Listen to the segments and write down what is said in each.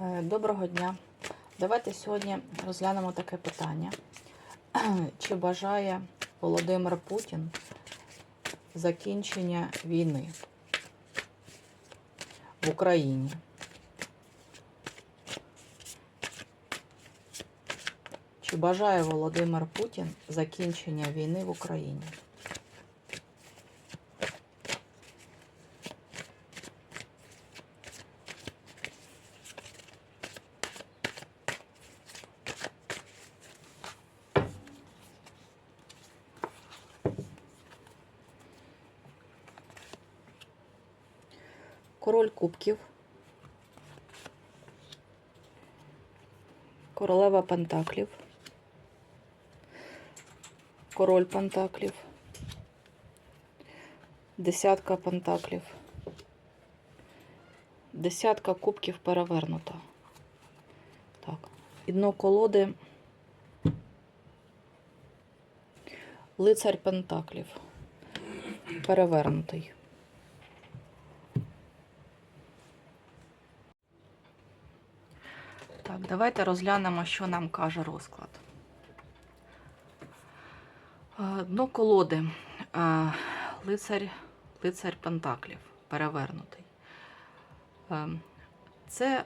Е, Доброго дня. Давайте сьогодні розглянемо таке питання. Чи бажає Володимир Путін закінчення війни в Україні? Чи бажає Володимир Путін закінчення війни в Україні? Король кубків. Королева Пентаклів. Король Пентаклів. Десятка Пентаклів. Десятка кубків перевернута. Так. І дно колоди. Лицарь Пентаклів. Перевернутий. Так, давайте розглянемо, що нам каже розклад. Е, Дно колоди. Е, Лицар, лицар Пентаклів. Перевернутий. Е, Це,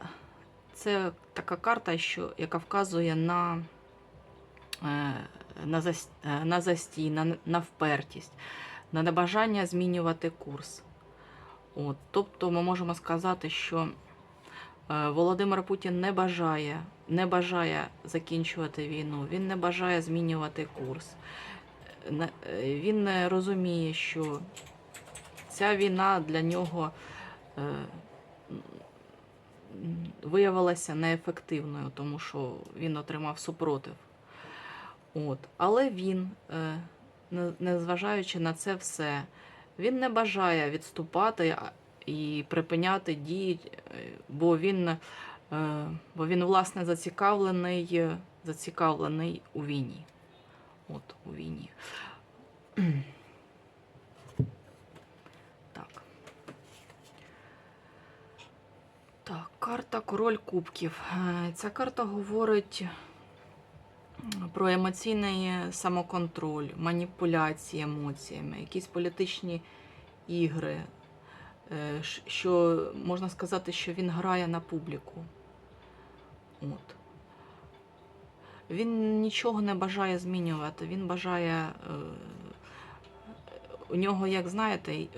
це така карта, що, яка вказує на, на, зас- на застій, на, на впертість, на небажання змінювати курс. От, тобто ми можемо сказати, що Володимир Путін не бажає, не бажає закінчувати війну, він не бажає змінювати курс. Е, е, Він не розуміє, що ця війна для нього е, виявилася неефективною, тому що він отримав супротив. От. Але він, е, незважаючи на це все, він не бажає відступати і припиняти дії, е, бо він, е, бо він власне зацікавлений, е, зацікавлений у війні. От у війні. Так. Так, карта Король Кубків. Ця карта говорить про емоційний самоконтроль, маніпуляції емоціями, якісь політичні ігри, що можна сказати, що він грає на публіку. От. Він нічого не бажає змінювати, він бажає. Е, у нього, як знаєте, е,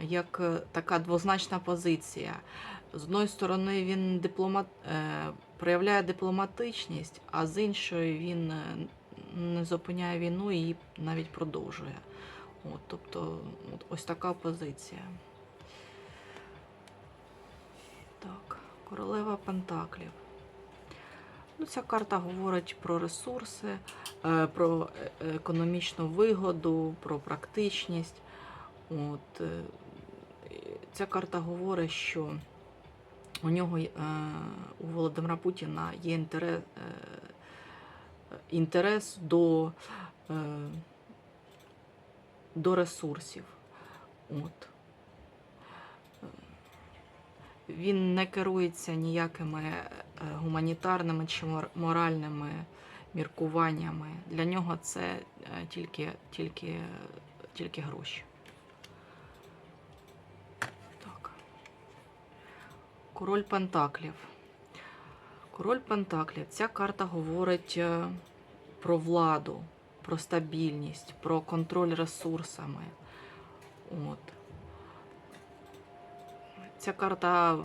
як е, така двозначна позиція. З одної сторони, він дипломат, е, проявляє дипломатичність, а з іншої він е, не зупиняє війну і навіть продовжує. От, тобто, ось така позиція. Королева Пентаклів. Ну, ця карта говорить про ресурси, е, про економічну вигоду, про практичність. От, е, ця карта говорить, що у нього е, у Володимира Путіна є інтерес, інтерес до, до ресурсів. От. Е, Він не керується ніякими е, гуманітарними чи моральними міркуваннями. Для нього це е, тільки, тільки, тільки гроші. Так. Король Пентаклів. Король Пентаклів. Ця карта говорить е, про владу, про стабільність, про контроль ресурсами. От. Ця карта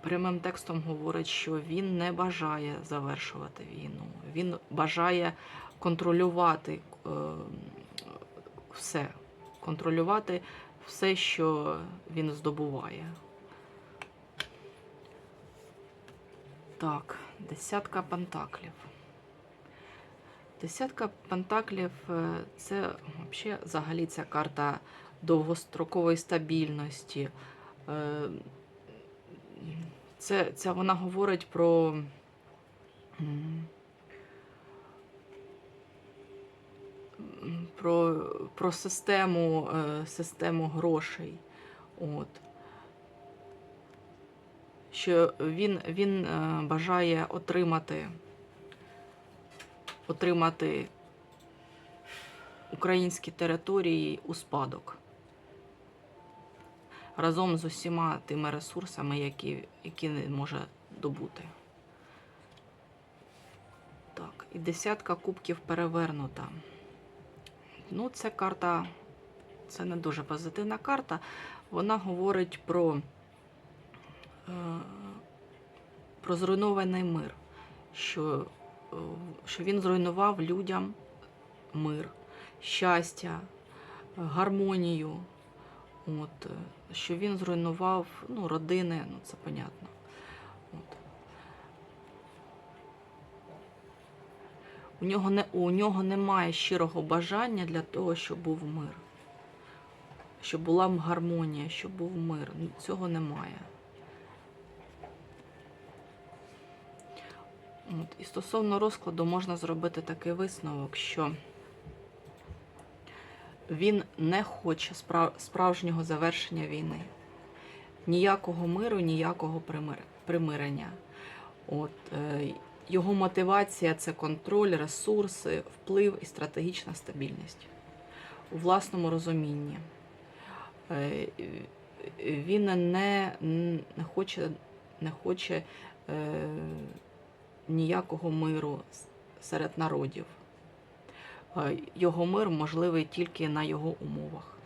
прямим текстом говорить, що він не бажає завершувати війну. Він бажає контролювати е, все, контролювати все, що він здобуває. Так, десятка пентаклів. Десятка пентаклів е, це взагалі, взагалі ця карта довгострокової стабільності. Е, Це, це вона говорить про, про, про систему, е, систему грошей. От. що він, він е, бажає отримати, отримати українські території у спадок разом з усіма тими ресурсами, які, які не може добути. Так, і десятка кубків перевернута. Ну, це карта, це не дуже позитивна карта. Вона говорить про, е, про зруйнований мир, що, е, що він зруйнував людям мир, щастя, гармонію. От, е, що він зруйнував ну, родини, ну це понятно. От. У нього, не, у нього немає щирого бажання для того, щоб був мир. Щоб була гармонія, щоб був мир. Ну, Цього немає. От. І стосовно розкладу можна зробити такий висновок, що він не хоче справ- справжнього завершення війни. Ніякого миру, ніякого примир- примирення. От, е, його мотивація це контроль, ресурси, вплив і стратегічна стабільність у власному розумінні. Е, Він не, не хоче, не хоче е, ніякого миру серед народів. Е, Його мир можливий тільки на його умовах.